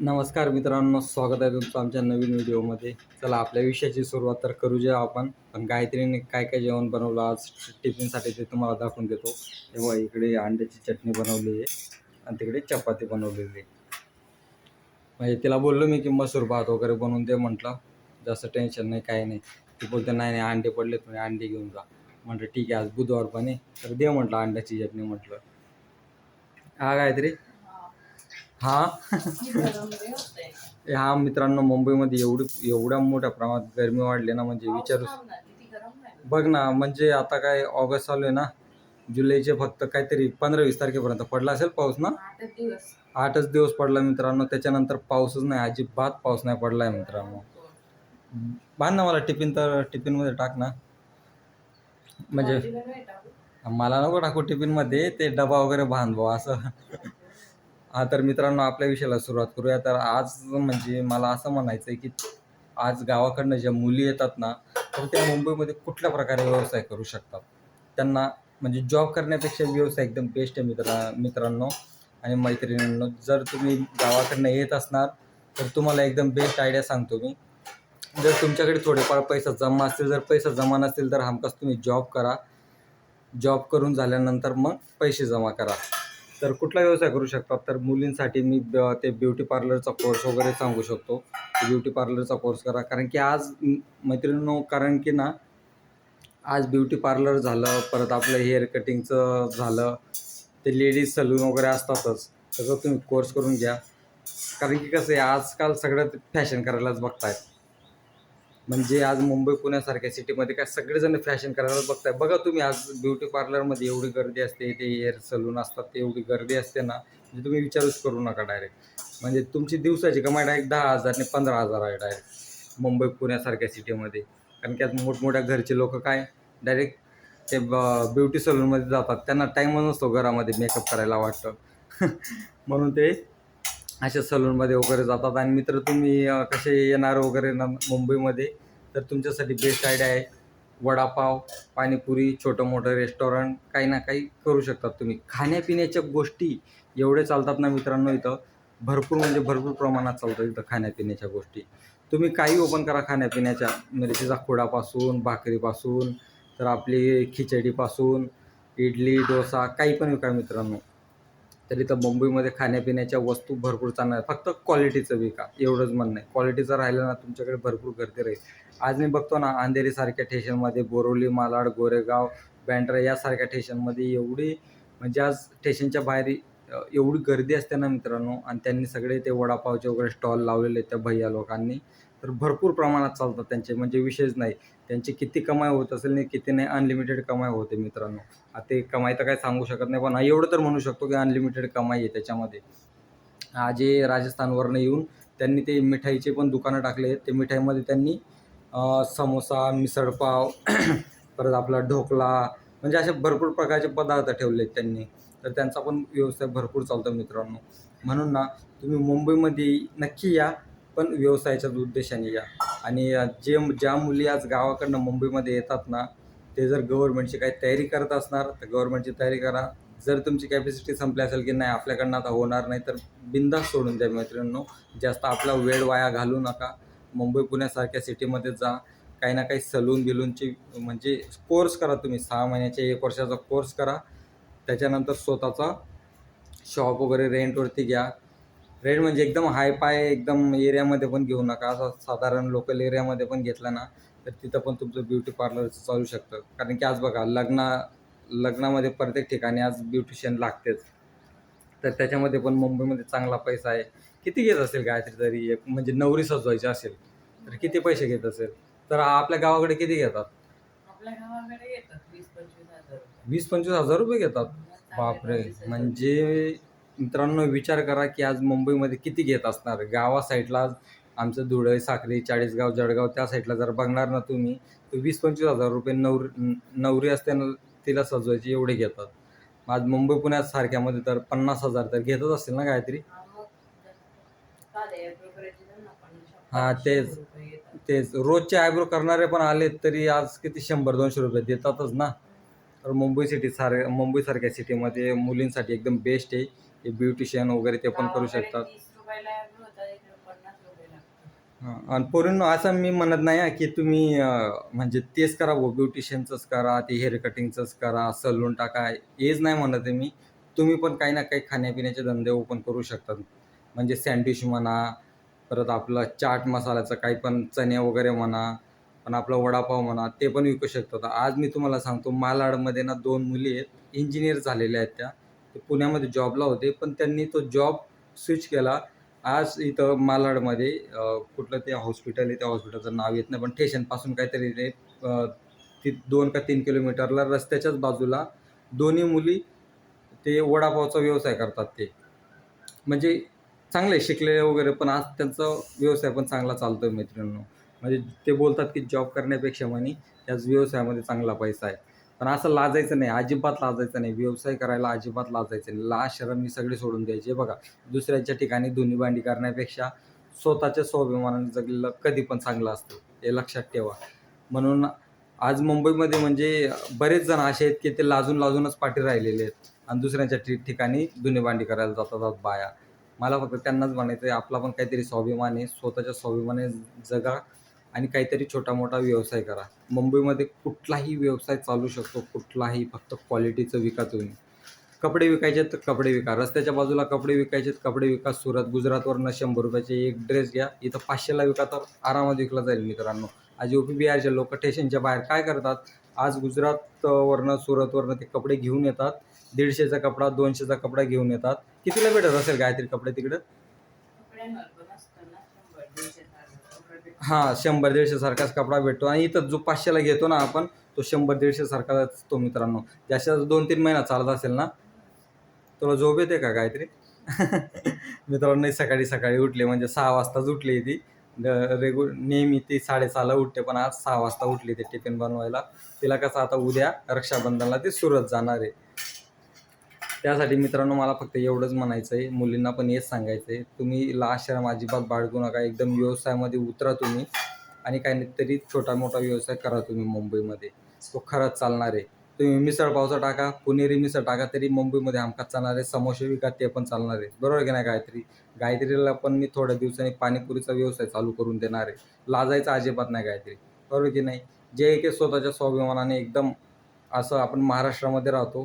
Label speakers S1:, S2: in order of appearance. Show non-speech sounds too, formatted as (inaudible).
S1: नमस्कार मित्रांनो स्वागत आहे तुमचं आमच्या नवीन व्हिडिओमध्ये. चला आपल्या विषयाची सुरुवात तर करू जे आपण. पण गायत्रीने काय काय जेवण बनवलं आज टिफिनसाठी ते तुम्हाला दाखवून देतो. तेव्हा इकडे अंड्याची चटणी बनवली आहे आणि तिकडे चपाती बनवलेली आहे. म्हणजे तिला बोललो मी की मसूर भात वगैरे बनवून दे म्हटलं. जास्त टेन्शन नाही काही नाही. ती बोलते नाही नाही अंडे पडले तुम्ही अंडे घेऊन जा. म्हटलं ठीक आहे आज बुधवार पण आहे तर दे म्हटलं अंड्याची चटणी म्हटलं. हा गायत्री हा? (laughs) ए, हा मित्रांनो मुंबईमध्ये एवढी एवढ्या मोठ्या प्रमाणात गरमी वाढली ना म्हणजे विचारूच बघ ना म्हणजे आता काय ऑगस्ट चालू आहे ना जुलैचे फक्त काहीतरी पंधरा वीस तारखेपर्यंत पडला असेल पाऊस ना? आठच दिवस पडला मित्रांनो त्याच्यानंतर पाऊसच नाही अजिबात पाऊस नाही पडला आहे मित्रांनो बांध ना मला टिफिन तर टिफिनमध्ये टाक ना. म्हणजे मला नको टाकू टिफिनमध्ये ते डबा वगैरे बांध भाऊ असं. हा तर मित्रांनो आपल्या विषयाला सुरुवात करूया. तर आज म्हणजे मला असं म्हणायचं आहे की आज गावाकडनं ज्या मुली येतात ना तर त्या मुंबईमध्ये कुठल्या प्रकारे व्यवसाय करू शकतात? त्यांना म्हणजे जॉब करण्यापेक्षा व्यवसाय एकदम बेस्ट आहे मित्रा मित्रांनो आणि मैत्रिणींनो. जर तुम्ही गावाकडनं येत असणार तर तुम्हाला एकदम बेस्ट आयडिया सांगतो मी. जर तुमच्याकडे थोडेफार पैसा जमा असतील जर पैसा जमा नसतील तर हमखास तुम्ही जॉब करा. जॉब करून झाल्यानंतर मग पैसे जमा करा. तर कुठला व्यवसाय करू शकतात? तर मुलींसाठी मी ब- ते ब्युटी पार्लरचा कोर्स वगैरे सांगू शकतो. ब्युटी पार्लरचा कोर्स करा. कारण की आज म- मैत्रिणींनो कारण की ना आज ब्युटी पार्लर झालं परत आपलं हेअर कटिंगचं झालं ते लेडीज सलून वगैरे असतातच सगळं तुम्ही कोर्स करून घ्या. कारण की कसं आहे आजकाल सगळं फॅशन करायलाच बघतायत. म्हणजे आज मुंबई पुण्यासारख्या सिटीमध्ये काय सगळेजण फॅशन करायला बघताय. बघा तुम्ही आज ब्युटी पार्लरमध्ये एवढी गर्दी असते ते हेअर सलून असतात ते एवढी गर्दी असते ना म्हणजे तुम्ही विचारूच करू नका डायरेक्ट म्हणजे तुमची दिवसाची कमाई डायरेक्ट दहा हजार आणि पंधरा हजार आहे डायरेक्ट मुंबई पुण्यासारख्या सिटीमध्ये. कारण की आज मोठमोठ्या घरचे लोक काय डायरेक्ट ते ब्युटी सलूनमध्ये जातात. त्यांना टाईमच नसतो घरामध्ये मेकअप करायला वाटतं. (laughs) म्हणून ते अशा सलूनमध्ये वगैरे जातात. आणि मित्र तुम्ही कसे येणार वगैरे ना मुंबईमध्ये? तर तुमच्यासाठी बेस्ट आयडिया आहे. वडापाव पाणीपुरी छोटं मोठं रेस्टॉरंट काही ना काही करू शकतात तुम्ही. खाण्यापिण्याच्या गोष्टी एवढे चालतात ना मित्रांनो इथं. भरपूर म्हणजे भरपूर प्रमाणात चालतात इथं खाण्यापिण्याच्या गोष्टी. तुम्ही काही ओपन करा खाण्यापिण्याच्या. मिरचीचा खोडापासून भाकरीपासून तर आपली खिचडीपासून इडली डोसा काही पण विका मित्रांनो. तर इथं मुंबईमध्ये खाण्यापिण्याच्या वस्तू भरपूर चांगल्या फक्त क्वालिटीचं विका एवढंच म्हणणं आहे. क्वालिटीचं राहिलं ना तुमच्याकडे भरपूर गर्दी राहील. आज मी बघतो ना अंधेरीसारख्या स्टेशनमध्ये बोरोली मालाड गोरेगाव बँड्रा यासारख्या स्टेशनमध्ये एवढी म्हणजे आज स्टेशनच्या बाहेर एवढी गर्दी असते ना मित्रांनो आणि त्यांनी सगळे ते वडापावचे वगैरे स्टॉल लावलेले आहेत त्या भैया लोकांनी तर भरपूर प्रमाणात चालतात त्यांचे म्हणजे विषयच नाही. त्यांची किती कमाई होत असेल नाही किती नाही अनलिमिटेड कमाई होते मित्रांनो. आता ते कमाई तर काय सांगू शकत नाही पण हा एवढं तर म्हणू शकतो की अनलिमिटेड कमाई आहे त्याच्यामध्ये. आजे राजस्थानवरनं येऊन त्यांनी ते मिठाईचे पण दुकानं टाकले आहेत. ते मिठाईमध्ये त्यांनी समोसा मिसळपाव (clears throat) परत आपला ढोकला म्हणजे असे भरपूर प्रकारचे पदार्थ ठेवले आहेत त्यांनी. तर त्यांचा पण व्यवसाय भरपूर चालतो मित्रांनो. म्हणून ना तुम्ही मुंबईमध्ये नक्की या. पण व्यवसायाच्याच उद्देशाने या. आणि जे ज्या मुली आज गावाकडनं मुंबईमध्ये येतात ना ते जर गव्हर्नमेंटची काही तयारी करत असणार तर गव्हर्नमेंटची तयारी करा. जर तुमची कॅपॅसिटी संपली असेल की नाही आपल्याकडनं आता होणार नाही तर बिंदास सोडून द्या मैत्रिणींनो. जास्त आपला वेळ वाया घालू नका. मुंबई पुण्यासारख्या सिटीमध्ये जा. काही ना काही सलून बिलूनची म्हणजे कोर्स करा तुम्ही. सहा महिन्याच्या एक वर्षाचा कोर्स करा. त्याच्यानंतर स्वतःचा शॉप वगैरे रेंटवरती घ्या. रेंट म्हणजे एकदम हाय पाय एकदम एरियामध्ये पण घेऊ नका. असं साधारण लोकल एरियामध्ये पण घेतला ना तर तिथं पण तुमचं ब्युटी पार्लरचं चालू शकतं. कारण की आज बघा लग्ना लग्नामध्ये प्रत्येक ठिकाणी आज ब्युटिशियन लागतेच. तर त्याच्यामध्ये पण मुंबईमध्ये चांगला पैसा आहे. किती घेत असेल गायत्री तरी? एक म्हणजे नवरी सजवायची असेल तर किती पैसे घेत असेल? तर आपल्या गावाकडे किती घेतात?
S2: आपल्या गावाकडे येतात वीस पंचवीस हजार रुपये.
S1: घेतात? बापरे
S2: चांगले पैसे
S1: म्हणजे मित्रांनो विचार करा की आज मुंबईमध्ये किती घेत असणार? गावा साईडला आज आमचं धुळे साखरी चाळीसगाव जळगाव त्या साईडला जर बघणार ना तुम्ही तर वीस पंचवीस हजार रुपये नवर नवरी असते ना तिला सजवायची एवढे घेतात. आज मुंबई पुण्यात सारख्यामध्ये तर पन्नास हजार तर घेतच असतील ना काहीतरी?
S2: हां
S1: तेच. तेच. रोजचे आयब्रो करणारे पण आले तरी आज किती? शंभर दोनशे रुपये देतातच ना. तर मुंबई सिटी सार मुंबईसारख्या सिटीमध्ये मुलींसाठी एकदम बेस्ट आहे. हे ब्युटिशियन वगैरे ते पण करू शकतात. हां आणि पोरींनो असं मी म्हणत नाही की तुम्ही म्हणजे तेच करा हो ब्युटिशियनचंच करा ते हेअर कटिंगचंच करा सलून टाका हेच नाही म्हणत आहे मी. तुम्ही पण काही ना काही खाण्यापिण्याचे धंदे ओपन करू शकतात. म्हणजे सँडविच म्हणा परत आपलं चाट मसाल्याचं काही पण चणे वगैरे म्हणा पण आपलं वडापाव म्हणा ते पण विकू शकतात. आज मी तुम्हाला सांगतो मालाडमध्ये ना दोन मुली आहेत इंजिनियर झालेल्या आहेत त्या. ते पुण्यामध्ये जॉबला होते पण त्यांनी तो जॉब स्विच केला. आज इथं मालाडमध्ये कुठलं ते हॉस्पिटल आहे त्या हॉस्पिटलचं नाव येत नाही पण स्टेशनपासून काहीतरी ते ती दोन का तीन किलोमीटरला रस्त्याच्याच बाजूला दोन्ही मुली ते वडापावचा व्यवसाय करतात ते. म्हणजे चांगले शिकलेले वगैरे पण आज त्यांचा व्यवसाय पण चांगला चालतोय मैत्रिणींनो म्हणजे ते बोलतात की जॉब करण्यापेक्षा म्हणे त्याच व्यवसायामध्ये चांगला पैसा आहे. पण असं लाजायचं नाही अजिबात लाजायचं नाही व्यवसाय करायला अजिबात लाजायचं नाही. ला शरम मी सगळे सोडून द्यायचे. बघा दुसऱ्याच्या ठिकाणी धुनी भांडी करण्यापेक्षा स्वतःच्या स्वाभिमानाने जगलेलं कधी पण चांगलं असतं. हे लक्षात ठेवा. म्हणून आज मुंबईमध्ये म्हणजे बरेच जण असे आहेत की ते लाजून लाजूनच पाठी राहिलेले आहेत. आणि दुसऱ्यांच्या ठि ठिकाणी धुनी भांडी करायला जातात बाया. मला फक्त त्यांनाच म्हणायचं आहे आपला पण काहीतरी स्वाभिमान आहे. स्वतःच्या स्वाभिमाने जगा. आणि काहीतरी छोटा मोठा व्यवसाय करा. मुंबईमध्ये कुठलाही व्यवसाय चालू शकतो कुठलाही फक्त क्वालिटीचं विका तुम्ही कपडे विकायचे तर कपडे विका. रस्त्याच्या बाजूला कपडे विकायचे तर कपडे विका. सुरत गुजरातवरनं शंभर रुपयाचे एक ड्रेस घ्या. इथं पाचशेला विका तर आरामात विकला जाईल मित्रांनो. आज यू पी बिहारचे लोक स्टेशनच्या बाहेर काय करतात? आज गुजरातवरनं सुरतवरनं ते कपडे घेऊन येतात. दीडशेचा कपडा दोनशेचा कपडा घेऊन येतात. कितीला भेटत असेल गायत्री कपडे तिकडं
S2: कपड्यांवर पण असतं ना शंभर दीडशे सारखं कपडे भेटतात.
S1: हां शंभर दीडशे सारखाच कपडा भेटतो. आणि इथं जो पाचशेला घेतो ना आपण तो शंभर दीडशे सारखाच असतो मित्रांनो. जास्त दोन तीन महिना चालत असेल ना तुला झोप येते का काहीतरी? (laughs) मित्रांनो सकाळी सकाळी उठले म्हणजे सहा वाजताच उठली ती. रेगु नेहमी ती साडेसहाला उठते पण आज सहा वाजता उठली ते टिफिन बनवायला. तिला कसं आता उद्या रक्षाबंधनला ती सुरत जाणार आहे. त्यासाठी मित्रांनो मला फक्त एवढंच म्हणायचं आहे मुलींना पण हेच सांगायचं आहे तुम्ही आश्रम अजिबात बाळगू नका. एकदम व्यवसायामध्ये उतरा तुम्ही. आणि काही नाही तरी छोटा मोठा व्यवसाय करा तुम्ही मुंबईमध्ये. तो खरंच चालणार आहे. तुम्ही मिसळ पावसा टाका पुणेरी मिसळ टाका तरी मुंबईमध्ये हमखात चालणार आहे. समोसे विका ते पण चालणार आहे. बरोबर की नाही गायत्री? गायत्रीला पण मी थोड्या दिवसांनी पाणीपुरीचा व्यवसाय चालू करून देणार आहे. लाजायचं अजिबात नाही गायत्री. बरोबर की नाही? जे की स्वतःच्या स्वाभिमानाने एकदम असं आपण महाराष्ट्रामध्ये राहतो.